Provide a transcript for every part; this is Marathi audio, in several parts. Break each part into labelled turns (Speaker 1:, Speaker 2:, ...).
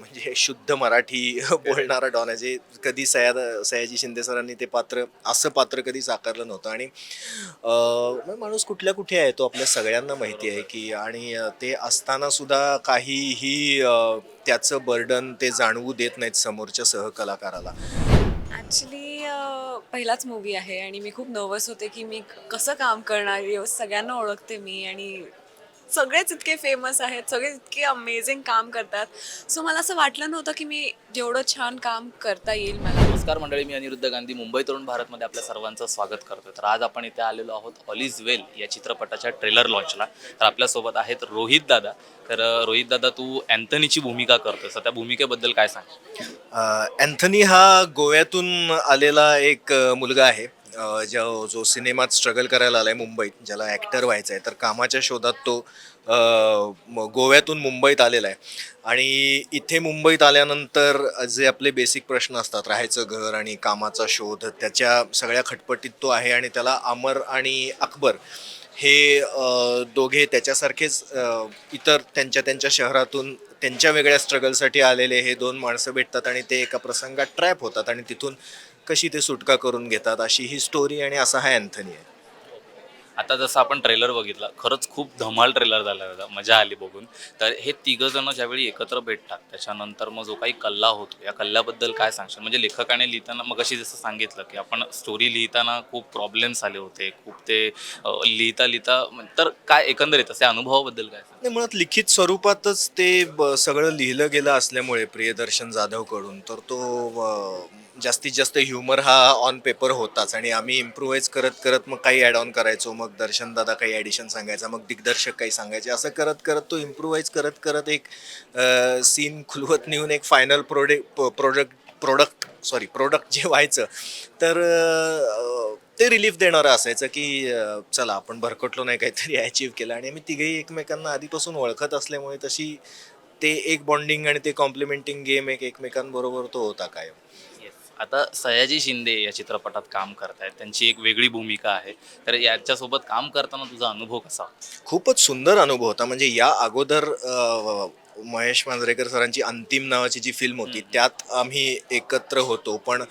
Speaker 1: म्हणजे शुद्ध मराठी बोलणारा डॉन आहे जे कधी सयाद सयाजी शिंदे सरांनी ते पात्र असं पात्र कधी साकारलं नव्हतं. आणि मग माणूस कुठल्या कुठे आहे तो आपल्या सगळ्यांना माहिती आहे की आणि ते असताना सुद्धा काहीही त्याचं बर्डन ते जाणवू देत नाहीत समोरच्या सहकलाकाराला.
Speaker 2: ॲक्च्युली पहिलाच मूवी आहे आणि मी खूप नर्वस होते की मी कसं काम करणार? एव- सगळ्यांना ओळखते मी आणि सगळेच इतके फेमस आहेत सगळे इतके अमेझिंग काम करतात. सो मला असं वाटलं नव्हतं की मी जेवढं छान काम करता येईल मला.
Speaker 3: नमस्कार मंडळी मी अनिरुद्ध गांधी मुंबई तरुण भारतमध्ये आपल्या सर्वांचं स्वागत करतोय. तर आज आपण इथे आलेलो आहोत ऑल इज वेल या चित्रपटाच्या ट्रेलर लॉन्चला तर आपल्यासोबत आहेत रोहित दादा. तर रोहित दादा तू अँथनीची भूमिका करतोस त्या भूमिकेबद्दल काय सांग?
Speaker 1: अँथनी हा गोव्यातून आलेला एक मुलगा आहे. अ, जो जो सिनेमात स्ट्रगल करायला आलाय मुंबईत ज्याला ॲक्टर व्हायचं आहे तर कामाच्या शोधात तो अ, म- गोव्यातून मुंबईत आलेला आहे. आणि इथे मुंबईत आल्यानंतर जे आपले बेसिक प्रश्न असतात राहायचं घर आणि कामाचा शोध त्याच्या सगळ्या खटपटीत तो आहे आणि त्याला अमर आणि अकबर हे दोघे त्याच्यासारखेच इतर त्यांच्या त्यांच्या शहरातून त्यांच्या वेगळ्या स्ट्रगलसाठी आलेले हे दोन माणसं भेटतात आणि ते एका प्रसंगात ट्रॅप होतात आणि तिथून कशी ते सुटका करून घेतात अशी ही स्टोरी आणि असा हा अँथनी आहे.
Speaker 3: आता जसं आपण ट्रेलर बघितला खरंच खूप धमाल ट्रेलर झाला होता मजा आली बघून. तर हे तिघंजणं ज्यावेळी एकत्र भेटतात त्याच्यानंतर मग जो काही कल्ला होतो या कल्ल्याबद्दल काय सांगशील? म्हणजे लेखकाने लिहिताना मग अशी जसं सांगितलं की आपण स्टोरी लिहिताना खूप प्रॉब्लेम्स आले होते खूप ते लिहिता लिहिता तर काय एकंदरीत असे अनुभवाबद्दल काय
Speaker 1: नाही मुळात लिखित स्वरूपातच ते ब- सगळं लिहिलं गेलं असल्यामुळे प्रियदर्शन जाधवकडून तर तो जास्तीत जास्त ह्युमर हा ऑन पेपर होताच आणि आम्ही इम्प्रुव्हाइज करत करत मग काही ॲड ऑन करायचो मग दर्शन दादा काही ॲडिशन सांगायचा मग दिग्दर्शक काही सांगायचे असं करत करत तो इम्प्रुव्हाइज करत करत एक सीन खुलवत नेऊन एक फायनल प्रोडे प्रोडक्ट प्रोडक्ट सॉरी प्रोडक्ट जे व्हायचं तर ते रिलीफ देणारं असायचं की चला आपण भरकटलो नाही काहीतरी अचीव केलं आणि आम्ही तिघेही एकमेकांना आधीपासून ओळखत असल्यामुळे तशी ते एक बॉन्डिंग आणि ते कॉम्प्लिमेंटिंग गेम एक एकमेकांबरोबर तो होता कायम.
Speaker 3: आता सयाजी शिंदे या चित्रपटात काम करतायत. त्यांची एक वेगळी भूमिका आहे. तर याच्यासोबत काम करताना तुझा अनुभव कसा?
Speaker 1: खूपच सुंदर अनुभव होता. म्हणजे या अगोदर अ, महेश मांजरेकर सरांची अंतिम नावाची जी फिल्म होती त्यात आम्ही एकत्र होतो. पण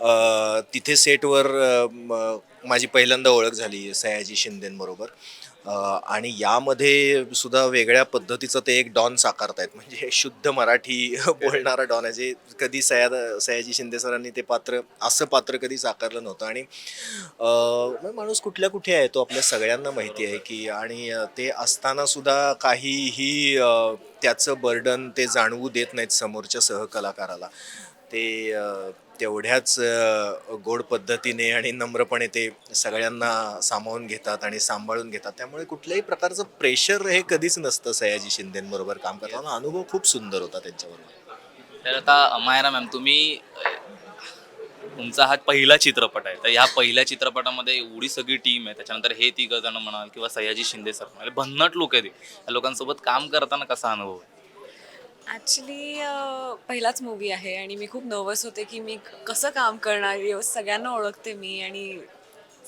Speaker 1: अ, तिथे सेटवर अ, म- माझी पहिल्यांदा ओळख झाली सयाजी शिंदेबरोबर. आणि यामध्ये सुद्धा वेगळ्या पद्धतीचं ते एक डॉन साकारतायत. म्हणजे शुद्ध मराठी बोलणारा डॉन आहे. जे कधी सयाद सयाजी शिंदे सरांनी ते पात्र असं पात्र कधी साकारलं नव्हतं. आणि माणूस कुठल्या कुठे आहे तो आपल्या सगळ्यांना माहिती आहे की आणि ते असताना सुद्धा काहीही त्याचं बर्डन ते जाणवू देत नाहीत समोरच्या सहकलाकाराला. ते तेवढ्याच गोड पद्धतीने आणि नम्रपणे ते सगळ्यांना सामावून घेतात आणि सांभाळून घेतात. त्यामुळे कुठल्याही प्रकारचं प्रेशर हे कधीच नसतं सयाजी शिंदेबरोबर काम करताना. अनुभव खूप सुंदर होता त्यांच्याबरोबर.
Speaker 3: तर आता मायरा मॅम तुम्ही तुमचा हा पहिला चित्रपट आहे. तर ह्या पहिल्या चित्रपटामध्ये एवढी सगळी टीम आहे. त्याच्यानंतर हे तिघ जण म्हणाल किंवा सयाजी शिंदे सर म्हणाल भन्नट लोक आहेत ते या लोकांसोबत काम करताना कसा अनुभव आहे?
Speaker 2: ॲक्च्युली पहिलाच मूवी आहे आणि मी खूप नर्वस होते की मी कसं काम करणार एव- सगळ्यांना ओळखते मी आणि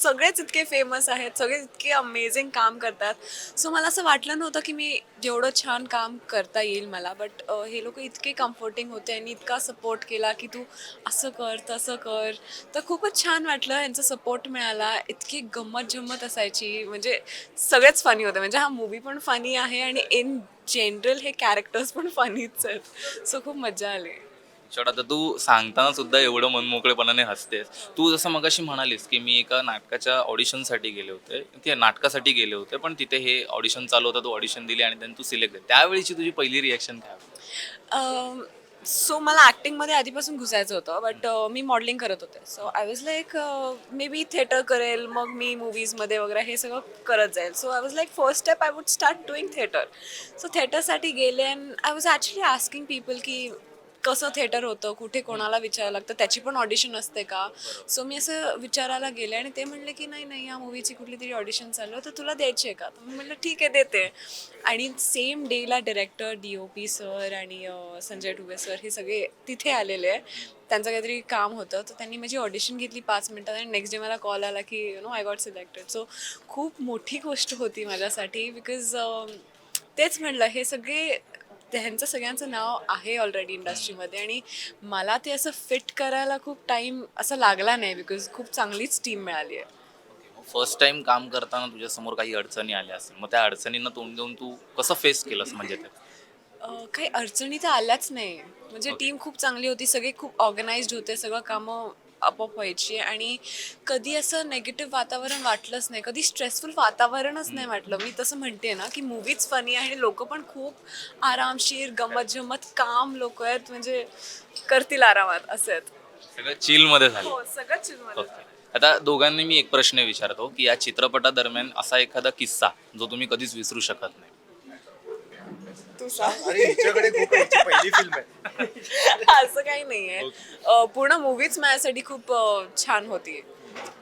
Speaker 2: सगळेच इतके फेमस आहेत सगळे इतके अमेझिंग काम करतात. सो मला असं वाटलं नव्हतं की मी जेवढं छान काम करता येईल मला बट हे लोक इतके कम्फर्टिंग होते आणि इतका सपोर्ट केला की तू असं कर तसं कर. तर खूपच छान वाटलं यांचा सपोर्ट मिळाला. इतकी गंमत जम्मत असायची. म्हणजे सगळेच फनी होते. म्हणजे हा मूवी पण फनी आहे आणि इन जनरल हे कॅरेक्टर्स पण फनीच आहेत. सो खूप मजा आली.
Speaker 3: शेवट आता तू सांगताना सुद्धा एवढं मनमोकळेपणाने हसतेस. तू जसं मगाशी म्हणालीस की मी एका नाटकाच्या ऑडिशनसाठी गेले होते ते नाटकासाठी गेले होते पण तिथे हे ऑडिशन चालू होतं तू ऑडिशन दिली आणि त्यांनी तू सिलेक्ट झाली. त्यावेळीची तुझी पहिली रिॲक्शन काय होती?
Speaker 2: सो मला ॲक्टिंगमध्ये आधीपासून घुसायचं होतं बट मी मॉडेलिंग करत होते. So I was like maybe theatre करेल मग मी मूवीजमध्ये वगैरे हे सगळं करत जाईल. So I was like first step I would start doing theatre so थिएटरसाठी गेले and I was actually asking people की कसं थिएटर होतं कुठे कोणाला विचारायला लागतं त्याची पण ऑडिशन असते का? सो मी असं विचारायला गेले आणि ते म्हणले की नाही नाही या मूवीची कुठली तरी ऑडिशन चालू तर तुला द्यायची आहे का? तर मी म्हटलं ठीक आहे देते. आणि सेम डेला director D O P sir आणि संजय टुबे सर हे सगळे तिथे आलेले. आहे त्यांचं काहीतरी काम होतं तर त्यांनी माझी ऑडिशन घेतली पाच मिनटात आणि नेक्स्ट डे मला कॉल आला की you know I got selected so खूप मोठी गोष्ट होती माझ्यासाठी बिकॉज तेच म्हटलं हे सगळे त्यांचं सगळ्यांचं नाव आहे ऑलरेडी इंडस्ट्रीमध्ये आणि मला ते असं फिट करायला खूप टाईम असं लागला नाही बिकॉज खूप चांगलीच टीम मिळाली आहे.
Speaker 3: फर्स्ट टाइम काम करताना तुझ्यासमोर काही अडचणी आल्या असतील मग त्या अडचणींना तोंड देऊन तू कसं फेस केलंस म्हणजे ते?
Speaker 2: काही अडचणी तर आल्याच नाही. म्हणजे टीम खूप चांगली होती सगळे खूप ऑर्गनाइज्ड होते सगळं कामं आपोआप व्हायची आणि कधी असं नेगेटिव्ह वातावरण वाटलंच नाही. कधी स्ट्रेसफुल वातावरणच नाही वाटलं. मी तसं म्हणते ना की मूवीज फनी आहे. आणि लोक पण खूप आरामशीर गमत जमत काम लोक आहेत. म्हणजे करतील आरामात. असे आहेत.
Speaker 3: सगळं चिलमध्ये झालं.
Speaker 2: हो सगळं chill मध्ये
Speaker 3: ओके आता दोघांनी मी एक प्रश्न विचारतो की या चित्रपटादरम्यान असा एखादा किस्सा जो तुम्ही कधीच विसरू शकत नाही.
Speaker 2: तू सांग.
Speaker 1: अरे हिच्याकडे खूप आहे. हिची पहिली फिल्म आहे.
Speaker 2: असं काही नाहीये. अं, पूर्ण मूवीच माझ्यासाठी खूप अं, छान होती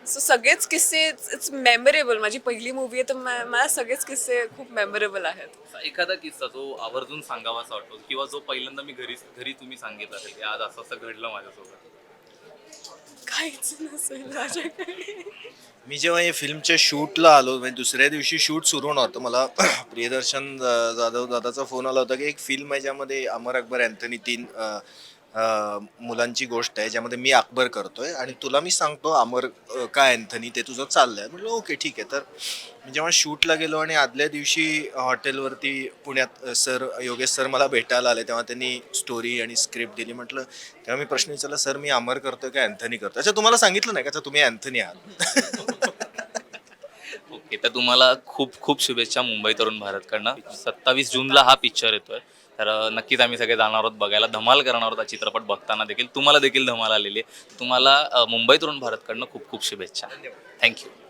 Speaker 2: सो सगळेच किस्से इट्स मेमोरेबल माझी पहिली मूवी आहे तर मा- मला सगळेच किस्से खूप मेमोरेबल आहेत.
Speaker 3: असा एखादा किस्सा जो आवर्जून सांगावासा वाटतो किंवा जो पहिल्यांदा मी घरी घरी तुम्ही सांगितलं असेल की आज असं असं घडलं माझ्यासोबत.
Speaker 2: काहीच नसेल माझ्याकडे.
Speaker 1: मी जेव्हा या फिल्मच्या शूटला आलो म्हणजे दुसऱ्या दिवशी शूट सुरू होणार होतं मला प्रियदर्शन जाधव दादाचा फोन आला होता की एक फिल्म आहे ज्यामध्ये अमर अकबर अँथनी तीन अ, मुलांची गोष्ट आहे ज्यामध्ये मी अकबर करतोय आणि तुला मी सांगतो अमर काय अँथनी ते तुझं चाललंय. म्हटलं ओके ठीक आहे. तर मी जेव्हा शूटला गेलो आणि आदल्या दिवशी हॉटेलवरती पुण्यात सर योगेश सर मला भेटायला आले तेव्हा त्यांनी स्टोरी आणि स्क्रिप्ट दिली. म्हटलं तेव्हा मी प्रश्न विचारला सर मी अमर करतोय का अँथनी करतोय? अच्छा तुम्हाला सांगितलं नाही का? तुम्ही अँथनी आहात.
Speaker 3: ओके तर तुम्हाला खूप खूप शुभेच्छा मुंबई तरुण भारतकडनं. सत्तावीस जूनला हा पिक्चर येतोय. तर नक्कीच आम्ही सगळे जाणार आहोत बघायला धमाल करणार आहोत हा चित्रपट बघताना देखील. तुम्हाला देखील धमाल आलेली आहे. तुम्हाला मुंबईतून भारतकडनं खूप खूप शुभेच्छा. थँक्यू.